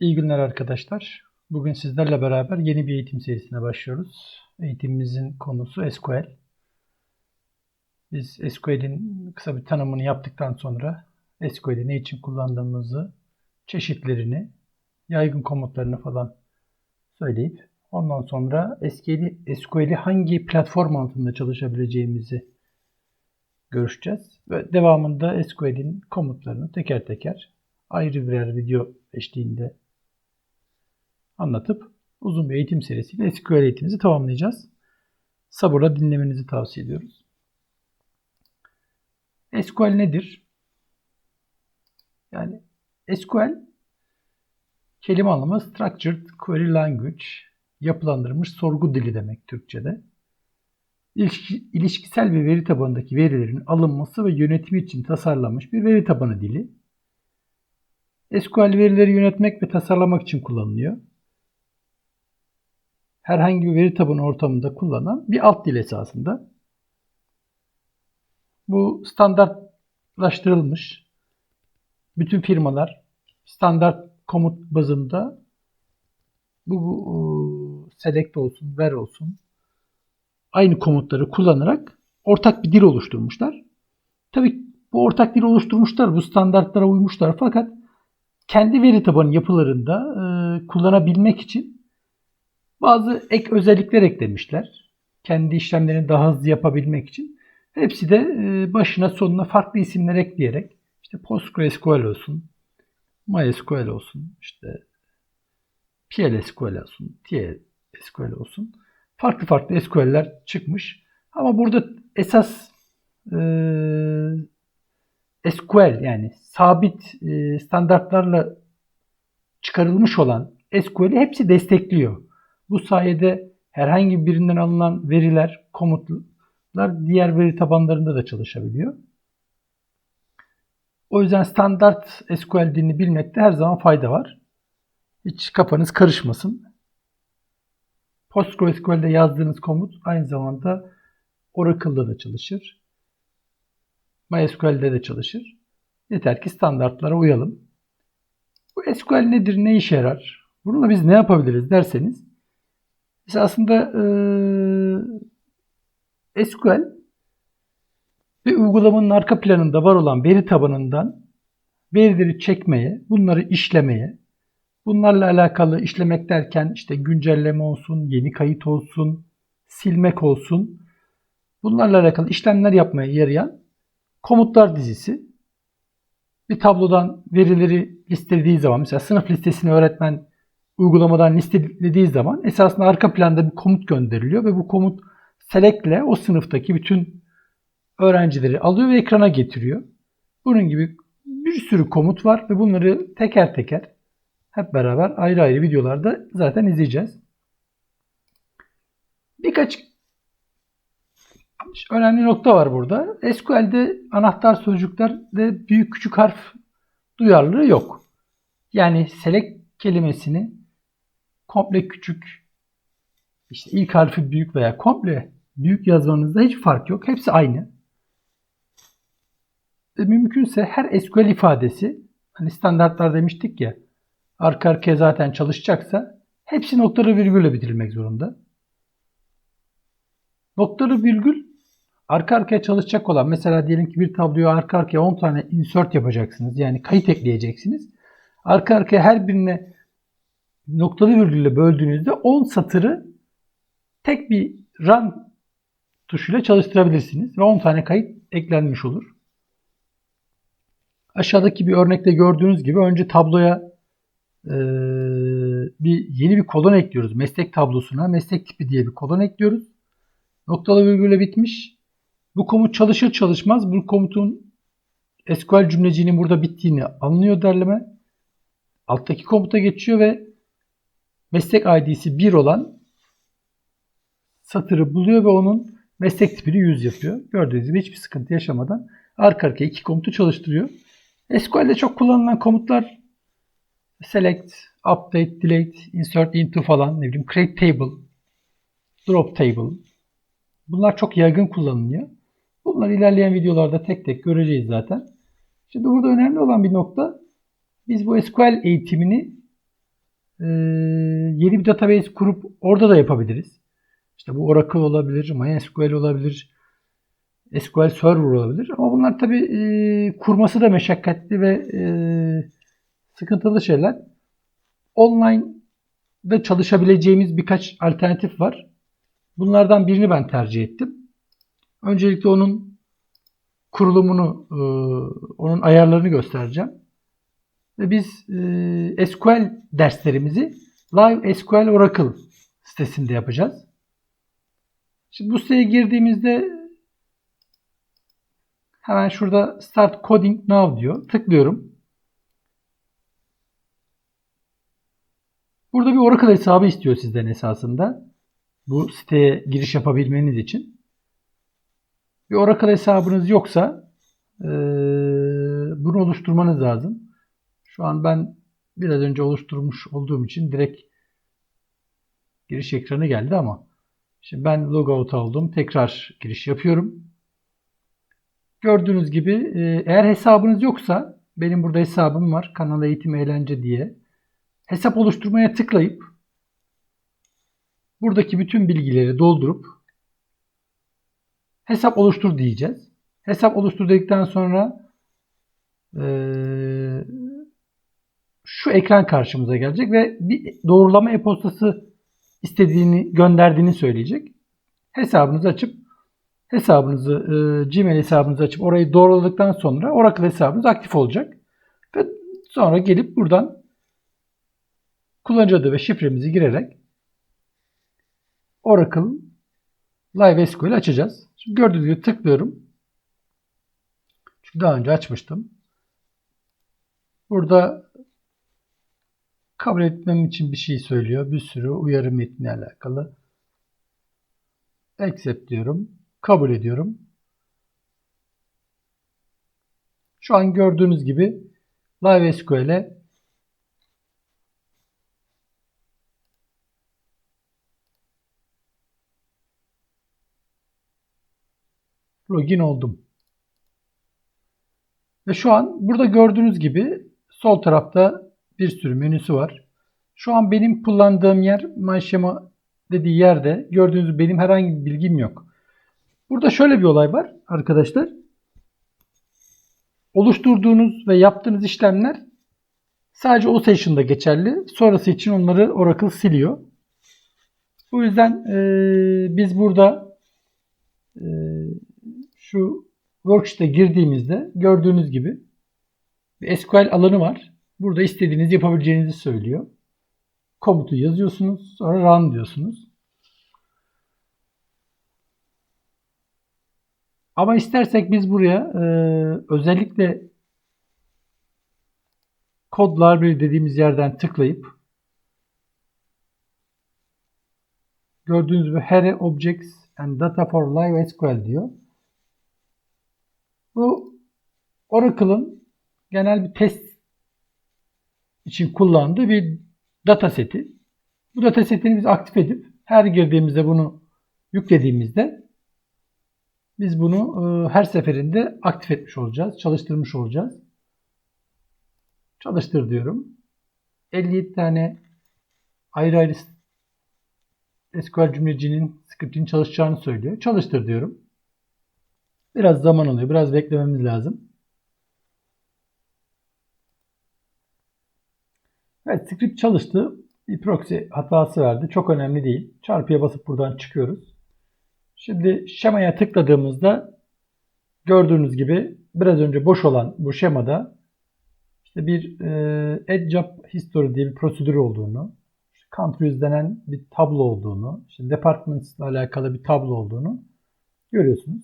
İyi günler arkadaşlar. Bugün sizlerle beraber yeni bir eğitim serisine başlıyoruz. Eğitimimizin konusu SQL. Biz SQL'in kısa bir tanımını yaptıktan sonra SQL'i ne için kullandığımızı, çeşitlerini, yaygın komutlarını falan söyleyip ondan sonra SQL'i SQL'i hangi platform altında çalışabileceğimizi görüşeceğiz. Ve devamında SQL'in komutlarını teker teker ayrı birer video eşliğinde anlatıp uzun bir eğitim serisiyle SQL eğitimimizi tamamlayacağız. Sabırla dinlemenizi tavsiye ediyoruz. SQL nedir? Yani SQL kelime anlamı Structured Query Language, yapılandırılmış sorgu dili demek Türkçe'de. İlişki, ilişkisel bir veri tabanındaki verilerin alınması ve yönetimi için tasarlanmış bir veri tabanı dili. SQL verileri yönetmek ve tasarlamak için kullanılıyor herhangi bir veri tabanı ortamında kullanılan bir alt dil esasında. Bu standartlaştırılmış. Bütün firmalar standart komut bazında bu, bu select olsun, where olsun aynı komutları kullanarak ortak bir dil oluşturmuşlar. Tabii bu ortak dil oluşturmuşlar, bu standartlara uymuşlar fakat kendi veri tabanı yapılarında e, kullanabilmek için bazı ek özellikler eklemişler. Kendi işlemlerini daha hızlı yapabilmek için. Hepsi de e, başına sonuna farklı isimler ekleyerek işte PostgreSQL olsun, MySQL olsun, işte PLSQL olsun, TSQL olsun. Farklı farklı SQL'ler çıkmış. Ama burada esas e, SQL yani sabit e, standartlarla çıkarılmış olan SQL'i hepsi destekliyor. Bu sayede herhangi birinden alınan veriler, komutlar diğer veri tabanlarında da çalışabiliyor. O yüzden standart SQL dilini bilmekte her zaman fayda var. Hiç kafanız karışmasın. PostgreSQL'de yazdığınız komut aynı zamanda Oracle'da da çalışır. MySQL'de de çalışır. Yeter ki standartlara uyalım. Bu SQL nedir, ne işe yarar? Bununla biz ne yapabiliriz derseniz Mesela aslında e, SQL bir uygulamanın arka planında var olan veri tabanından verileri çekmeye, bunları işlemeye, bunlarla alakalı işlemek derken işte güncelleme olsun, yeni kayıt olsun, silmek olsun, bunlarla alakalı işlemler yapmaya yarayan komutlar dizisi. Bir tablodan verileri listelediği zaman mesela sınıf listesini öğretmen uygulamadan listelediği zaman esasında arka planda bir komut gönderiliyor ve bu komut select'le o sınıftaki bütün öğrencileri alıyor ve ekrana getiriyor. Bunun gibi bir sürü komut var ve bunları teker teker hep beraber ayrı ayrı videolarda zaten izleyeceğiz. Birkaç önemli nokta var burada. SQL'de anahtar sözcüklerde büyük küçük harf duyarlılığı yok. Yani select kelimesini komple küçük, işte ilk harfi büyük veya komple büyük yazmanızda hiç fark yok. Hepsi aynı. Ve mümkünse her SQL ifadesi, hani standartlar demiştik ya, arka arkaya zaten çalışacaksa hepsi noktalı virgülle bitirilmek zorunda. Noktalı virgül arka arkaya çalışacak olan mesela diyelim ki bir tabloya arka arkaya 10 tane insert yapacaksınız. Yani kayıt ekleyeceksiniz. Arka arkaya her birine noktalı virgülle böldüğünüzde 10 satırı tek bir run tuşuyla çalıştırabilirsiniz ve 10 tane kayıt eklenmiş olur. Aşağıdaki bir örnekte gördüğünüz gibi önce tabloya e, bir yeni bir kolon ekliyoruz. Meslek tablosuna meslek tipi diye bir kolon ekliyoruz. Noktalı virgülle bitmiş. Bu komut çalışır çalışmaz bu komutun SQL cümleciğinin burada bittiğini anlıyor derleme. Alttaki komuta geçiyor ve meslek ID'si 1 olan satırı buluyor ve onun meslek tipini 100 yapıyor. Gördüğünüz gibi hiçbir sıkıntı yaşamadan arka arkaya iki komutu çalıştırıyor. SQL'de çok kullanılan komutlar select, update, delete, insert into falan ne bileyim create table, drop table. Bunlar çok yaygın kullanılıyor. Bunları ilerleyen videolarda tek tek göreceğiz zaten. Şimdi burada önemli olan bir nokta biz bu SQL eğitimini e, yeni bir database kurup orada da yapabiliriz. İşte bu Oracle olabilir, MySQL olabilir, SQL Server olabilir. Ama bunlar tabii e, kurması da meşakkatli ve e, sıkıntılı şeyler. Online da çalışabileceğimiz birkaç alternatif var. Bunlardan birini ben tercih ettim. Öncelikle onun kurulumunu, e, onun ayarlarını göstereceğim. Biz e, SQL derslerimizi Live SQL Oracle sitesinde yapacağız. Şimdi bu siteye girdiğimizde hemen şurada Start Coding Now diyor. Tıklıyorum. Burada bir Oracle hesabı istiyor sizden esasında. Bu siteye giriş yapabilmeniz için. Bir Oracle hesabınız yoksa e, bunu oluşturmanız lazım. Şu an ben biraz önce oluşturmuş olduğum için direkt giriş ekranı geldi ama şimdi ben logout oldum. Tekrar giriş yapıyorum. Gördüğünüz gibi e, eğer hesabınız yoksa benim burada hesabım var. Kanal Eğitim Eğlence diye. Hesap oluşturmaya tıklayıp buradaki bütün bilgileri doldurup hesap oluştur diyeceğiz. Hesap oluştur dedikten sonra eee şu ekran karşımıza gelecek ve bir doğrulama e-postası istediğini gönderdiğini söyleyecek. Hesabınızı açıp hesabınızı e, Gmail hesabınızı açıp orayı doğruladıktan sonra Oracle hesabınız aktif olacak. Ve sonra gelip buradan kullanıcı adı ve şifremizi girerek Oracle Live SQL açacağız. Şimdi gördüğünüz gibi tıklıyorum. Çünkü daha önce açmıştım. Burada kabul etmem için bir şey söylüyor. Bir sürü uyarı metni alakalı. Accept diyorum. Kabul ediyorum. Şu an gördüğünüz gibi Live SQL'e login oldum. Ve şu an burada gördüğünüz gibi sol tarafta bir sürü menüsü var. Şu an benim kullandığım yer MySchema dediği yerde. Gördüğünüz benim herhangi bir bilgim yok. Burada şöyle bir olay var arkadaşlar. Oluşturduğunuz ve yaptığınız işlemler sadece o session'da geçerli. Sonrası için onları Oracle siliyor. Bu yüzden e, biz burada e, şu worksheet'e girdiğimizde gördüğünüz gibi bir SQL alanı var. Burada istediğiniz yapabileceğinizi söylüyor. Komutu yazıyorsunuz. Sonra run diyorsunuz. Ama istersek biz buraya e, özellikle kod library dediğimiz yerden tıklayıp gördüğünüz gibi here objects and data for live SQL diyor. Bu Oracle'ın genel bir test için kullandığı bir data seti. Bu data setini biz aktif edip her girdiğimizde bunu yüklediğimizde biz bunu e, her seferinde aktif etmiş olacağız, çalıştırmış olacağız. Çalıştır diyorum. 57 tane ayrı ayrı SQL cümlecinin script'in çalışacağını söylüyor. Çalıştır diyorum. Biraz zaman alıyor. Biraz beklememiz lazım. Evet script çalıştı. Bir proxy hatası verdi. Çok önemli değil. Çarpıya basıp buradan çıkıyoruz. Şimdi şemaya tıkladığımızda gördüğünüz gibi biraz önce boş olan bu şemada işte bir e, add job history diye bir prosedür olduğunu, countries denen bir tablo olduğunu, işte departments ile alakalı bir tablo olduğunu görüyorsunuz.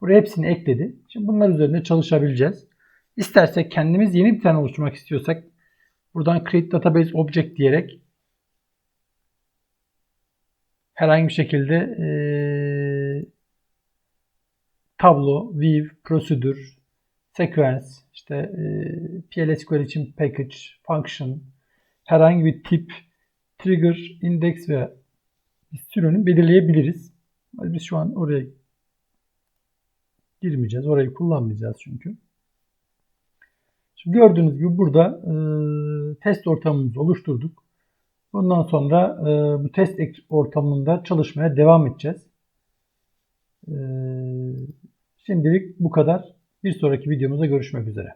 Buraya hepsini ekledi. Şimdi bunlar üzerinde çalışabileceğiz. İstersek kendimiz yeni bir tane oluşturmak istiyorsak Buradan create database object diyerek herhangi bir şekilde e, tablo, view, prosedür, sequence, işte e, PLSQL için package, function, herhangi bir tip, trigger, index ve sürünü belirleyebiliriz. Biz şu an oraya girmeyeceğiz. Orayı kullanmayacağız çünkü. Şimdi gördüğünüz gibi burada e, test ortamımızı oluşturduk. Bundan sonra e, bu test ortamında çalışmaya devam edeceğiz. E, şimdilik bu kadar. Bir sonraki videomuzda görüşmek üzere.